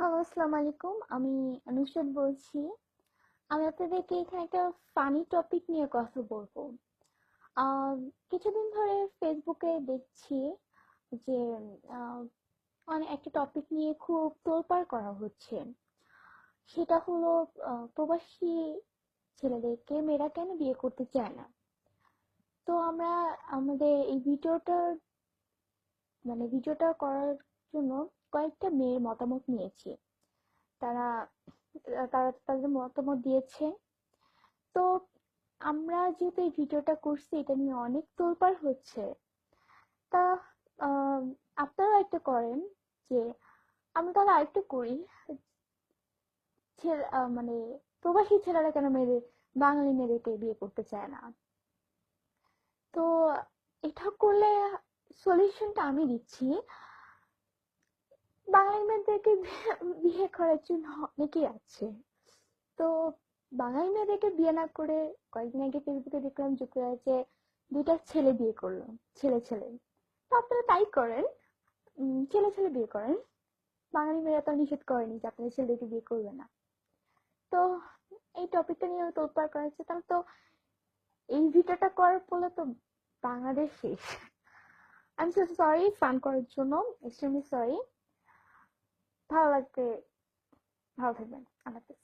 Hello আসসালামু আলাইকুম আমি নুসরাত বলছি। আমি আপনাদেরকে এখানে একটা ফানি টপিক নিয়ে কথা বলব। কিছুদিন ধরে ফেসবুকে দেখছি যে অনেক একটা টপিক নিয়ে খুব তোলপাড় করা হচ্ছে। সেটা হলো প্রবাসী ছেলেদেরকে মেয়েরা কেন বিয়ে করতে চায় না? তো আমরা আমাদের এই ভিডিওটার মানে ভিডিওটা করার জন্য কয়েকটা মেয়ের মতামত নিয়েছি। তারা তারা তাদের মতামত দিয়েছে। তো আমরা যেহেতু এই ভিডিওটা করছি এটা নিয়ে অনেক তোলপাড় হচ্ছে। তা আহ, আপনারাও একটা করেন যে আমরা তাহলে আরেকটু করি। মানে প্রবাসী ছেলেরা কেন মেয়েদের বাঙালি মেয়েদেরকে বিয়ে করতে চায় না? তো এটা করলে সলিউশনটা আমি দিচ্ছি। মেয়েদেরকে বিয়ে করার জন্য অনেকেই আছে। তো বাঙালি মেয়েদেরকে বিয়ে না করে কয়েকদিন আগে ফেসবুকে দেখলাম, যুক্তরাজ্যে দুইটা ছেলে বিয়ে করল, ছেলে ছেলে। তো আপনারা তাই করেন। ছেলে ছেলে বিয়ে করেন। বাঙালি মেয়েরা তো নিষেধ করেনি যে আপনাদের ছেলেদেরকে বিয়ে করবে না। তো এই টপিকটা নিয়ে তোলপাড় করা হচ্ছে। তাহলে তো এই ভিডিওটা করার ফলে তো বাংলাদেশ শেষ। সো সরি ফান করার জন্য এক্সট্রিমলি সরি ভালো লাগবে ভালো থাকবেন আল্লাহ হাফিজ